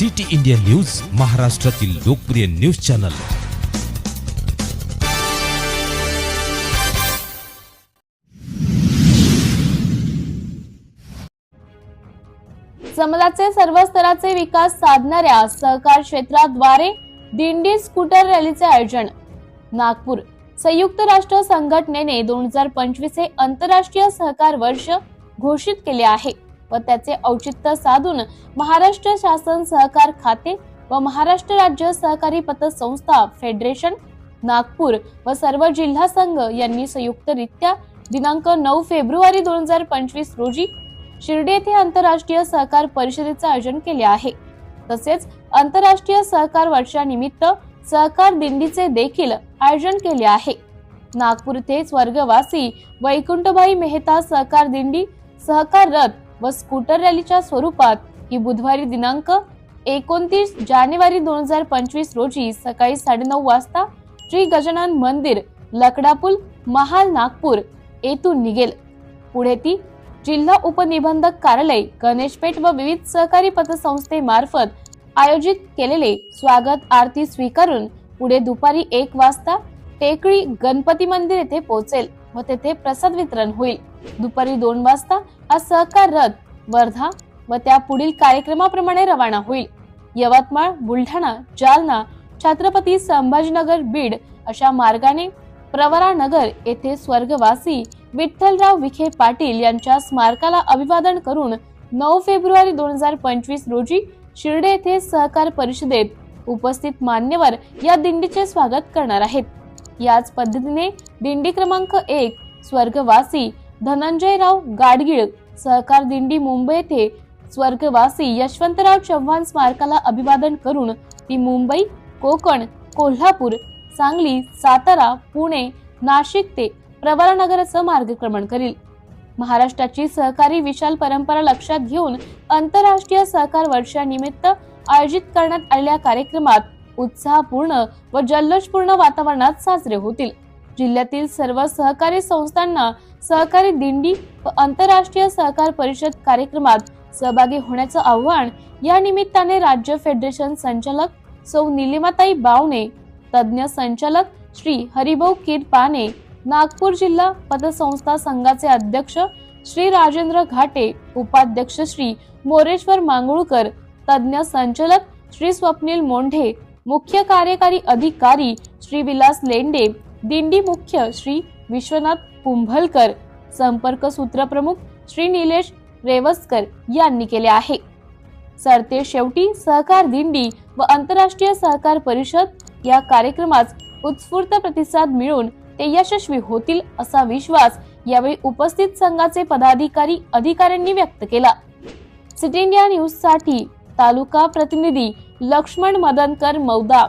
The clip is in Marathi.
सिटी इंडिया न्यूज महाराष्ट्रातील लोकप्रिय न्यूज चॅनल. समाजाचे सर्व स्तराचे विकास साधणाऱ्या सहकार क्षेत्राद्वारे दिंडी स्कूटर रॅलीचे आयोजन. नागपूर संयुक्त राष्ट्र संघटनेने दोन हजार पंचवीस हे आंतरराष्ट्रीय सहकार वर्ष घोषित केले आहे. व त्याचे औचित्य साधून महाराष्ट्र शासन सहकार खाते व महाराष्ट्र राज्य सहकारी पतसंस्था फेडरेशन नागपूर व सर्व जिल्हा संघ यांनी संयुक्तरित्या दिनांक नऊ फेब्रुवारी दोन हजार पंचवीस रोजी शिर्डी येथे आंतरराष्ट्रीय सहकार परिषदेचे आयोजन केले आहे. तसेच आंतरराष्ट्रीय सहकार वर्षानिमित्त सहकार दिंडीचे देखील आयोजन केले आहे. नागपूर येथे स्वर्गवासी वैकुंठभाई मेहता सहकार दिंडी सहकार रथ व स्कूटर रॅलीच्या स्वरूपात ही बुधवारी दिनांक एकोणतीस जानेवारी दोन हजार पंचवीस रोजी सकाळी साडेनऊ वाजता श्री गजानन मंदिर लकडापूल महाल नागपूर येथून निघेल. पुढे ती जिल्हा उपनिबंधक कार्यालय गणेशपेठ व विविध सहकारी पतसंस्थेमार्फत आयोजित केलेले स्वागत आरती स्वीकारून पुढे दुपारी एक वाजता टेकडी गणपती मंदिर येथे पोहोचेल व तेथे प्रसाद वितरण होईल. दुपारी दोन वाजता हा सहकार रथ वर्धा व त्या पुढील कार्यक्रमाप्रमाणे रवाना होईल. यवतमाळ बुलढाणा जालना छत्रपती संभाजीनगर बीड अशा मार्गाने प्रवरानगर येथे स्वर्गवासी विठ्ठलराव विखे पाटील यांच्या स्मारकाला अभिवादन करून नऊ फेब्रुवारी दोन हजार पंचवीस रोजी शिर्डे येथे सहकार परिषदेत उपस्थित मान्यवर या दिंडीचे स्वागत करणार आहेत. याच पद्धतीने दिंडी क्रमांक एक स्वर्गवासी धनंजयराव गाडगीळ सहकार दिंडी मुंबई येथे स्वर्गवासी यशवंतराव चव्हाण स्मारकाला अभिवादन करून ती मुंबई कोकण कोल्हापूर सांगली सातारा पुणे नाशिक ते प्रवरानगरचं मार्गक्रमण करील. महाराष्ट्राची सहकारी विशाल परंपरा लक्षात घेऊन आंतरराष्ट्रीय सहकार वर्षानिमित्त आयोजित करण्यात आलेल्या कार्यक्रमात उत्साहपूर्ण व जल्लोषपूर्ण वातावरणात साजरे होतील. जिल्ह्यातील सर्व सहकारी संस्थांना सहकारी दिंडी व आंतरराष्ट्रीय सहकार परिषद कार्यक्रमात सहभागी होण्याचं आव्हान या निमित्ताने राज्य फेडरेशन संचालक सौ निलिमाताई बावणे तज्ज्ञ संचालक श्री हरिभाऊ कीर पाने नागपूर जिल्हा पतसंस्था संघाचे अध्यक्ष श्री राजेंद्र घाटे उपाध्यक्ष श्री मोरेश्वर मांगुळकर तज्ज्ञ संचालक श्री स्वप्नील मोंढे मुख्य कार्यकारी अधिकारी श्री विलास लेंडे दिंडी मुख्य श्री विश्वनाथ कुंभलकर संपर्क सूत्रप्रमुख श्री निलेश रेवस्कर यांनी केले आहे. सरते शेवटी सहकार दिंडी व आंतरराष्ट्रीय सहकार परिषद या कार्यक्रमास उत्स्फूर्त प्रतिसाद मिळून ते यशस्वी होतील असा विश्वास यावेळी उपस्थित संघाचे पदाधिकारी अधिकाऱ्यांनी व्यक्त केला. सिटी इंडिया न्यूजसाठी तालुका प्रतिनिधी लक्ष्मण मदनकर मौदा